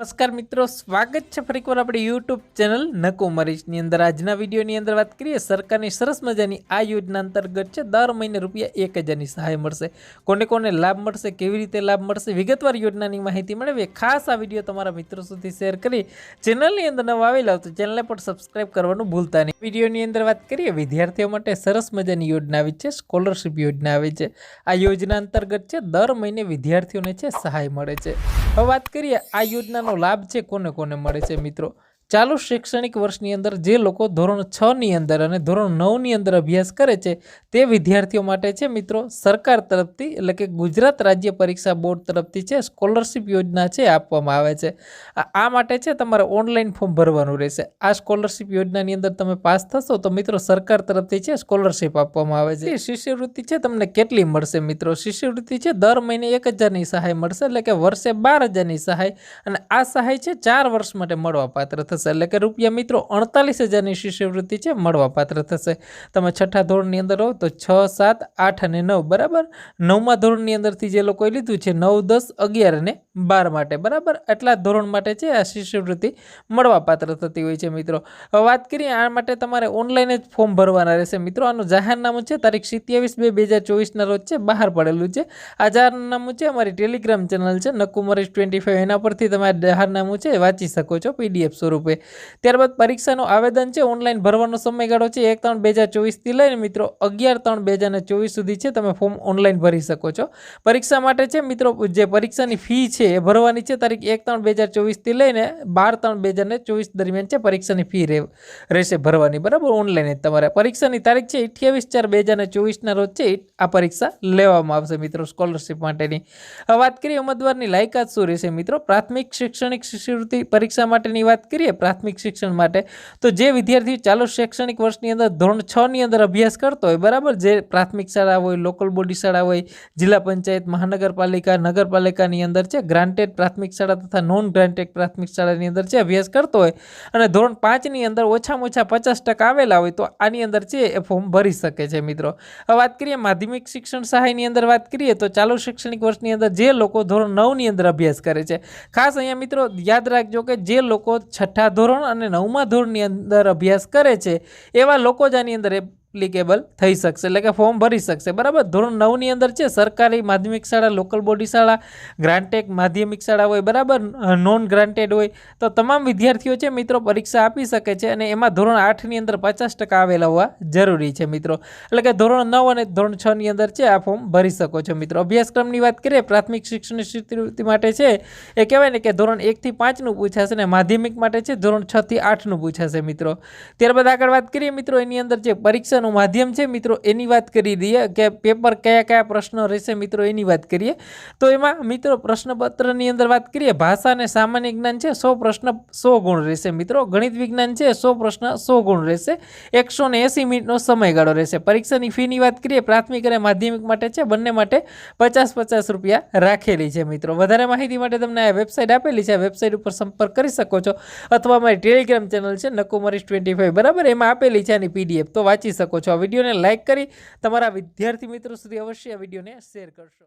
નમસ્કાર મિત્રો, સ્વાગત છે ફરી એકવાર આપણી યુટ્યુબ ચેનલ નકો મરીશની અંદર. આજના વિડીયોની અંદર વાત કરીએ, સરકારની સરસ મજાની આ યોજના અંતર્ગત છે, દર મહિને રૂપિયા એક હજારની સહાય મળશે. કોને કોને લાભ મળશે, કેવી રીતે લાભ મળશે, વિગતવાર યોજનાની માહિતી મેળવીએ. ખાસ આ વીડિયો તમારા મિત્રો સુધી શેર કરી ચેનલની અંદર નવા આવેલા તો ચેનલને પણ સબસ્ક્રાઈબ કરવાનું ભૂલતા નહીં. વિડીયોની અંદર વાત કરીએ, વિદ્યાર્થીઓ માટે સરસ મજાની યોજના આવી છે, સ્કોલરશિપ યોજના આવી છે. આ યોજના અંતર્ગત છે, દર મહિને વિદ્યાર્થીઓને છે, સહાય મળે છે. હવે વાત કરીએ આ યોજનાનો લાભ છે કોને કોને મળે છે મિત્રો? ચાલુ શૈક્ષણિક વર્ષની અંદર જે લોકો ધોરણ છની અંદર અને ધોરણ નવની અંદર અભ્યાસ કરે છે, તે વિદ્યાર્થીઓ માટે છે મિત્રો સરકાર તરફથી એટલે કે ગુજરાત રાજ્ય પરીક્ષા બોર્ડ તરફથી છે સ્કોલરશિપ યોજના છે આપવામાં આવે છે. આ માટે છે તમારે ઓનલાઈન ફોર્મ ભરવાનું રહેશે. આ સ્કોલરશિપ યોજનાની અંદર તમે પાસ થશો તો મિત્રો સરકાર તરફથી છે સ્કોલરશિપ આપવામાં આવે છે. શિષ્યવૃત્તિ છે તમને કેટલી મળશે મિત્રો? શિષ્યવૃત્તિ છે દર મહિને એક હજારની સહાય મળશે એટલે કે વર્ષે બાર હજારની સહાય અને આ સહાય છે ચાર વર્ષ માટે મળવાપાત્ર થશે. એટલે કે રૂપિયા મિત્રો અડતાલીસ હજારની શિષ્યવૃત્તિ છે, મળવાપાત્ર થશે. તમે છઠ્ઠા ધોરણની અંદર હો તો છ, સાત, આઠ અને નવ, બરાબર? નવમા ધોરણની અંદરથી જે લોકોએ લીધું છે, નવ, દસ, અગિયાર અને બાર માટે, બરાબર? એટલા ધોરણ માટે છે, આ શિષ્યવૃત્તિ મળવાપાત્ર થતી હોય છે, મિત્રો. વાત કરીએ, આ માટે તમારે ઓનલાઈન જ ફોર્મ ભરવાના રહેશે, મિત્રો. આનું જાહેરનામું છે, તારીખ સિત્યાવીસ બે બે હજાર ચોવીસના રોજ છે, બહાર પડેલું છે. આ જાહેરનામું છે, અમારી ટેલિગ્રામ ચેનલ છે નકુમરીશ ટ્વેન્ટી ફાઈવ એના પરથી તમે જાહેરનામું છે, વાંચી શકો છો પીડીએફ સ્વરૂપે. ત્યારબાદ પરીક્ષાનું આવેદન છે ઓનલાઈન ભરવાનો સમયગાળો છે, એક ત્રણ બે હજાર ચોવીસથી લઈને, મિત્રો, અગિયાર ત્રણ બે હજાર ચોવીસ સુધી છે, તમે ફોર્મ ઓનલાઈન ભરી શકો છો. પરીક્ષા માટે છે, મિત્રો, જે પરીક્ષાની ફી છે એ ભરવાની છે તારીખ એક ત્રણ બે હજાર ચોવીસથી લઈને બાર ત્રણ બે હજાર ચોવીસ દરમિયાન છે પરીક્ષાની ફી રહે રહેશે ભરવાની. બરાબર? ઓનલાઈન જ તમારે. પરીક્ષાની તારીખ છે અઠ્યાવીસ ચાર બે હજાર ચોવીસના રોજ છે આ પરીક્ષા લેવામાં આવશે મિત્રો સ્કોલરશિપ માટેની. વાત કરીએ ઉમેદવારની લાયકાત શું રહેશે મિત્રો? પ્રાથમિક શૈક્ષણિક શિષ્યવૃત્તિ પરીક્ષા માટેની વાત કરીએ પ્રાથમિક શિક્ષણ માટે, તો જે વિદ્યાર્થીઓ ચાલુ શૈક્ષણિક વર્ષની અંદર ધોરણ છની અંદર અભ્યાસ કરતો હોય, બરાબર? જે પ્રાથમિક શાળા હોય લોકલ બોડી શાળા હોય, જિલ્લા પંચાયત, મહાનગરપાલિકા, નગરપાલિકાની અંદર છે ગ્રાન્ટેડ પ્રાથમિક શાળા તથા નોન ગ્રાન્ટેડ પ્રાથમિક શાળાની અંદર છે અભ્યાસ કરતો હોય અને ધોરણ પાંચની અંદર ઓછામાં ઓછા પચાસ ટકા આવેલા હોય તો આની અંદર છે એ ફોર્મ ભરી શકે છે મિત્રો. હવે વાત કરીએ માધ્યમિક શિક્ષણ સહાયની અંદર વાત કરીએ તો ચાલુ શૈક્ષણિક વર્ષની અંદર જે લોકો ધોરણ નવની અંદર અભ્યાસ કરે છે, ખાસ અહીંયા મિત્રો યાદ રાખજો કે જે લોકો છઠ્ઠા ધોરણ અને નવમા ધોરણની અંદર અભ્યાસ કરે છે, એવા લોકો જ આની અંદર એપ્લિકેબલ થઈ શકશે. એટલે કે ફોર્મ ભરી શકશે. બરાબર? ધોરણ નવની અંદર છે, સરકારી માધ્યમિક શાળા લોકલ બોડી શાળા ગ્રાન્ટેક માધ્યમિક શાળા હોય, બરાબર? નોન ગ્રાન્ટેડ હોય. તો તમામ વિદ્યાર્થીઓ છે, મિત્રો, પરીક્ષા આપી શકે છે અને એમાં ધોરણ આઠની અંદર પચાસ ટકા આવેલા હોવા જરૂરી છે, મિત્રો. એટલે કે ધોરણ નવ અને ધોરણ છની અંદર છે, આ ફોર્મ ભરી શકો છો, મિત્રો. અભ્યાસક્રમની વાત કરીએ, પ્રાથમિક શિક્ષણ શિષ્યવૃત્તિ માટે છે, એ કહેવાય ને કે ધોરણ એકથી પાંચનું પૂછાશે અને માધ્યમિક માટે છે, ધોરણ છથી આઠનું પૂછાશે, મિત્રો. ત્યારબાદ આગળ વાત કરીએ, મિત્રો, એની અંદર જે પરીક્ષાનું માધ્યમ છે. મિત્રો, એની વાત કરી દઈએ કે પેપર કયા કયા પ્રશ્નો રહેશે, મિત્રો, એની વાત કરીએ. તો એમાં, મિત્રો, પ્રશ્નપત્રની અંદર વાત કરીએ. ભાષા અને સામાન્ય જ્ઞાન છે, સો પ્રશ્ન સો ગુણ રહેશે, મિત્રો. ગણિત વિજ્ઞાન છે, સો પ્રશ્ન સો ગુણ રહેશે. એકસો ને એંસી મિનિટનો સમયગાળો રહેશે. પરીક્ષાની ફીની વાત કરીએ, પ્રાથમિક અને માધ્યમિક માટે છે. બંને માટે પચાસ પચાસ રૂપિયા રાખેલી છે, મિત્રો. વધારે માહિતી માટે તમને આ વેબસાઇટ આપેલી છે. આ વેબસાઇટ ઉપર સંપર્ક કરી શકો છો. અથવા અમારી ટેલિગ્રામ ચેનલ છે, નકુમરીશ ટ્વેન્ટી ફાઈવ. બરાબર? એમાં આપેલી છે આની પીડીએફ. તો વાંચી શકો છો. આ વિડીયોને લાઇક કરી તમારા વિદ્યાર્થી મિત્રો સુધી અવશ્ય આ વિડીયોને શેર કરશો.